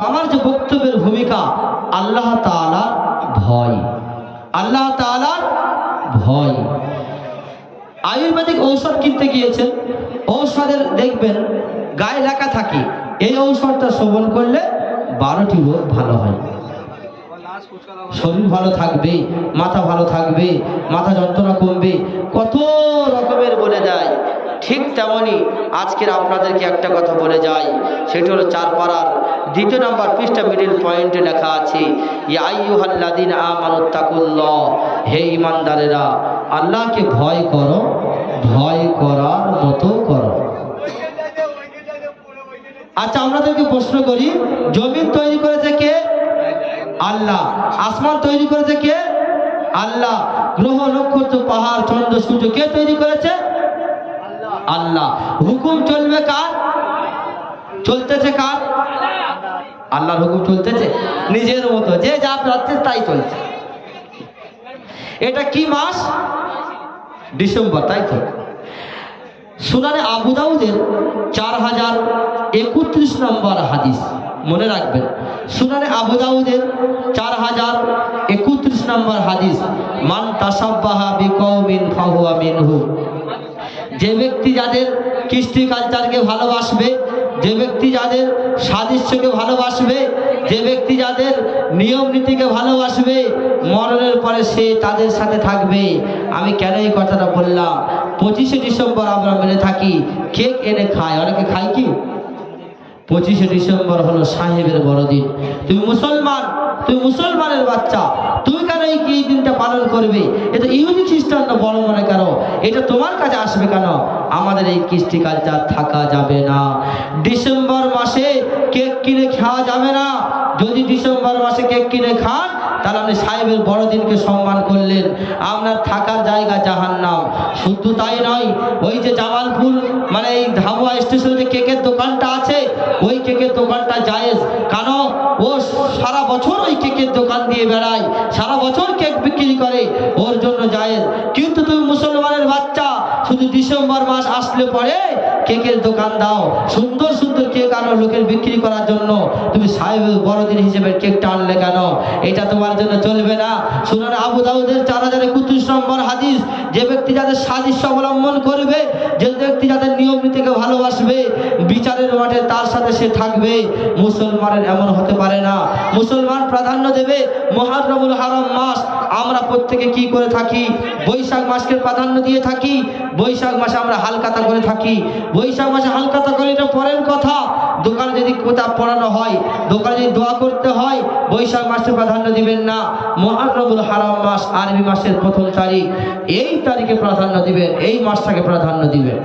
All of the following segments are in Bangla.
আমার যে বক্তব্যের ভূমিকা, আল্লাহ তাআলার ভয়। আল্লাহ তাআলার ভয়। আয়ুর্বেদিক ঔষধ কিনতে গিয়েছেন, ঔষধের দেখবেন গায়ে লেখা থাকে, এই ঔষধটা সেবন করলে বারোটি রোগ ভালো হয়। শরীর ভালো থাকবে, মাথা ভালো থাকবে, মাথা যন্ত্রণা কমবে, কত যায় ঠিক তেমনি আজকের আপনাদেরকে একটা কথা বলে যাই। সেটি হলো চার পাড়ার দ্বিতীয় নাম্বার পৃষ্ঠা মিডিল পয়েন্টে লেখা আছে হে ইমানদারেরা আল্লাহকে ভয় করো, ভয় করার মতো করো। আচ্ছা আমাদেরকে প্রশ্ন করি, জমিন তৈরি করেছে কে? আল্লাহ। আসমান তৈরি করেছে কে? আল্লাহ। গ্রহ, নক্ষত্র, পাহাড়, চন্দ্র, সূর্য কে তৈরি করেছে? আল্লাহ। হুকুম চলবে কার? চলতেছে কার? আল্লাহর হুকুম চলতেছে? নিজের মতো। যে যা প্রার্থে তাই চলছে। এটা কি মাস? ডিসেম্বর, তাই তো? সুনানে আবু দাউদের চার হাজার একত্রিশ নম্বর হাদিস। মনে রাখবেন, সুনানে আবু দাউদের চার হাজার একত্রিশ নম্বর হাদিস, মান তাসাব্বাহা বিকৌমিন ফাহুয়া মিনহু। যে ব্যক্তি যাদের কৃষ্টি কালচারকে ভালোবাসবে, যে ব্যক্তি যাদের সাদৃশ্যকে ভালোবাসবে, যে ব্যক্তি যাদের নিয়ম নীতিকে ভালোবাসবে, মরণের পরে সে তাদের সাথে থাকবে। আমি কেন এই কথাটা বললাম? পঁচিশে ডিসেম্বর আমরা মেনে থাকি, কেক এনে খায়। অনেকে খাই কি? পঁচিশে ডিসেম্বর হলো সাহেবের বড়দিন। তুমি মুসলমান, তুই মুসলমানের বাচ্চা, তুই কেন এই দিনটা পালন করবে? এটা ইহুদি খ্রিস্টানরা বড় মনে কেন এটা তোমার কাছে আসবে কেন? আমাদের এই কৃষ্টি কালচার থাকা যাবে না। ডিসেম্বর মাসে কেক কিনে খাওয়া যাবে না। যদি ডিসেম্বর মাসে কেক কিনে খান, তাহলে আপনি সাহেবের বড়দিনকে সম্মান করলেন। আপনার থাকার জায়গা জাহান্নাম। শুধু তাই নয়, ওই যে জামালপুর মানে এই ধাবুয়া স্টেশনে যে কেকের দোকানটা ওই কেকের দোকানটা জায়েজ। কেন? ও সারা বছর ওই কেকের দোকান দিয়ে বেড়ায়। সারা বছর কেক বিক্রি করে, ওর জন্য জায়েজ। কিন্তু তুমি মুসলমানের বাচ্চা, শুধু ডিসেম্বর মাস আসলে পরে কেকের দোকান দাও। সুন্দর সুন্দর কেক আনো লোকের বিক্রি করার জন্য। তুমি সাহেবের বড়দিন হিসেবে কেকটা আনলে কেন? এটা তোমার জন্য চলবে না। শুনুন আবু দাউদের চার হাজার একত্রিশ নম্বর হাদিস, যে ব্যক্তি যাদের সাদৃশ্য অবলম্বন করবে, যে ব্যক্তি যাদের নিয়ম নীতিকে ভালোবাসবে বিচারের মাঠে তার সাথে সে থাকবে। মুসলমানের এমন হতে পারে না। মুসলমান প্রাধান্য দেবে মহারমুল হারাম মাস। আমরা প্রত্যেকে কি করে থাকি? বৈশাখ মাসকে প্রাধান্য দিয়ে থাকি। বৈশাখ মাসে আমরা হালকাতা করে থাকি। বৈশাখ মাসে হালকাতা করে এটা পরের কথা। দোকানে যদি কোথাও পড়ানো হয়, দোকানে যদি দোয়া করতে হয়, বৈশাখ মাসে প্রাধান্য দিবেন না। মহারমুল হারাম মাস আরবি মাসের প্রথম তারিখ। এই তারিখে প্রাধান্য দিবেন, এই মাসটাকে প্রাধান্য দিবেন।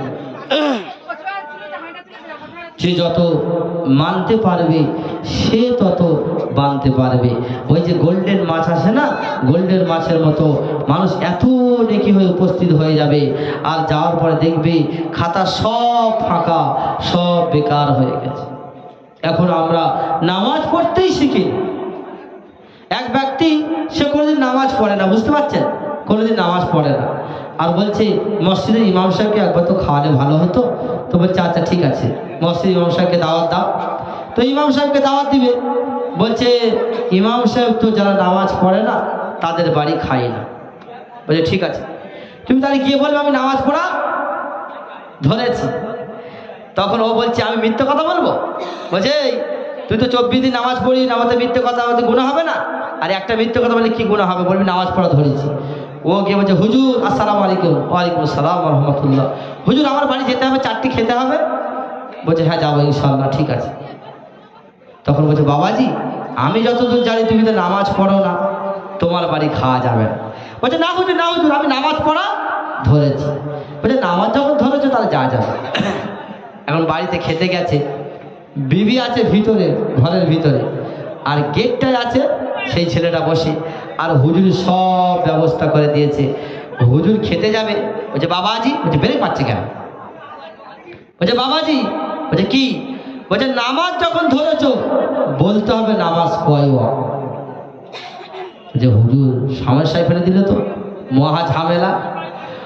সে যত মানতে পারবে, সে তত বানতে পারবে। ওই যে গোল্ডেন মাছ আসে না? গোল্ডেন মাছের মতো মানুষ এত নেকি হয়ে উপস্থিত হয়ে যাবে। আর যাওয়ার পরে দেখবে খাতা সব ফাঁকা, সব বেকার হয়ে গেছে। এখন আমরা নামাজ পড়তেই শিখি। এক ব্যক্তি, সে কোনোদিন নামাজ পড়ে না, বুঝতে পারছেন? কোনোদিন নামাজ পড়ে না। আর বলছে, মসজিদের ইমাম সাহেবকে একবার তো খাওয়ালে ভালো হতো। তো বলছে আচ্ছা ঠিক আছে মসজিদ ইমাম সাহেবকে দাওয়াত দাও। তো ইমাম সাহেবকে দাওয়াত দিবে। বলছে, ইমাম সাহেব তো যারা নামাজ পড়ে না, তাদের বাড়ি খায় না। বলছে, ঠিক আছে। তুমি তাহলে গিয়ে বলবে, আমি নামাজ পড়া ধরেছি। তখন ও বলছে, আমি মিথ্যে কথা বলব? বলছে তুই তো চব্বিশ দিন নামাজ পড়ি নামাজে মিথ্যে কথা বলতে গুণা হবে না? আর, একটা মিথ্যে কথা বলে কি গুণা হবে? বলবি, নামাজ পড়া ধরেছি। ও গিয়ে বলছে, হুজুর, আসসালামু আলাইকুম। ওয়ালাইকুম আসসালাম রহমতুল্লাহ। হুজুর, আমার বাড়ি যেতে হবে, চারটি খেতে হবে? বলছে হ্যাঁ যাব ইনশাল্লাহ ঠিক আছে। তখন বলছে, বাবাজি, আমি যতদূর জানি তুমি তো নামাজ পড়ো না, তোমার বাড়ি খাওয়া যাবে না। বলছে, না হুজুর না হুজুর, আমি নামাজ পড়া ধরেছি। বলছে, নামাজ যখন ধরেছো, তাহলে যা যাবে। এখন বাড়িতে খেতে গেছে, বিবি আছে ভিতরে, ঘরের ভিতরে, আর গেটটায় আছে সেই ছেলেটা বসে আর হুজুর সব ব্যবস্থা করে দিয়েছে। হুজুর খেতে যাবে। বলছে, বাবাজি। বলছে বেড়ে পাচ্ছে কেন? বলছে, বাবাজি। বলছে, কি? বলছে, নামাজ যখন ধরেছ, বলতে হবে নামাজ কয় যে হুজুর সমস্যায় ফেলে দিলে তো, মহা ঝামেলা।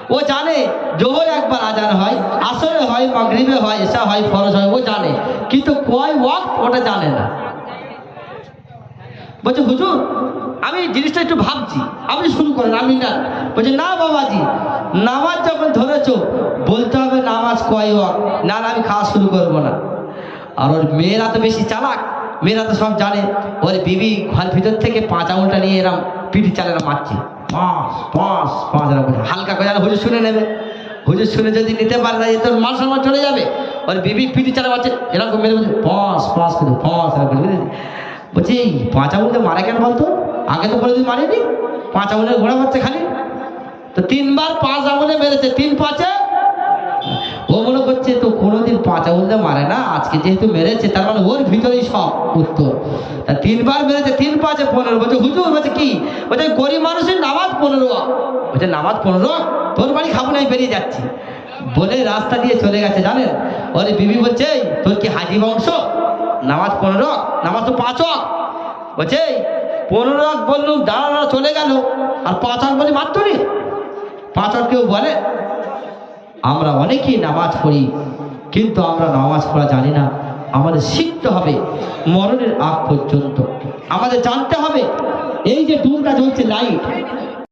ও জানে, জোহর একবার আজান হয়, আসরে হয়, মাগরিবে হয়, এসা হয়, ফরজ হয়, ও জানে। কিন্তু কয় ওয়াক্ত ওটা জানে না। বলছে, হুজুর, আমি জিনিসটা একটু ভাবছি। আপনি শুরু করেন, আমি না। বলছে, না বাবাজি, নামাজ যখন ধরেছ, বলতে হবে নামাজ কয়। না না আমি খাওয়া শুরু করব না। আর ওর মেয়েরা তো বেশি চালাক, মেয়েরা তো সব জানে, ওর বিবি ঘর ভিতর থেকে পাঁচ আঙুলটা নিয়ে এরম পিঠি চালানো মারছে। পাঁচ পাঁচ পাঁচ এরকম হালকা করে। হুজুর শুনে নেবে। হুজুর শুনে যদি নিতে পারে না তোর মান সম্মান চলে যাবে। ওর বিবি পিঠি চালা মারছে, এরকম মেরে বলছে, পাঁচ পাঁচ করে, পাঁচ এরকম? বলছি, এই পাঁচ আঙুলকে মারে কেন বলতো? আগে তো কোনোদিন মারেনি। পাঁচ আঙুলের ঘোড়া মারছে খালি। তো তিনবার পাঁচ আঙুলে মেরেছে, তিন পাঁচে? ও মনে করছে, তো কোনোদিন পাঁচ দিয়ে মারে না, আজকে যেহেতু মেরেছে, তার মানে ওর ভিতরেই সব উত্তর। তা তিনবার মেরেছে, তিন পাঁচে পনেরো। বলছে, হুজুর, বলছে কি? বলছে, গরিব মানুষের নামাজ পনেরো। বলছে, নামাজ পনেরো? তোর বাড়ি খাব না বেরিয়ে যাচ্ছি। বলে রাস্তা দিয়ে চলে গেছে, জানেন? ওরে বিবি বলছে তোর কি হাজি বংশ নামাজ পনেরো নামাজ তো পাঁচ বলছে, পনেরো বললুম, দাঁড়া চলে গেল। আর পাঁচ ওয়াক্ত বলি, মাত্র রে পাঁচ ওয়াক্ত কেউ বলে, আমরা অনেকেই নামাজ পড়ি, কিন্তু আমরা নামাজ পড়া জানি না। আমাদের শিখতে হবে মরণের আগ পর্যন্ত। আমাদের জানতে হবে, এই যে ডুমটা জ্বলছে, লাইট।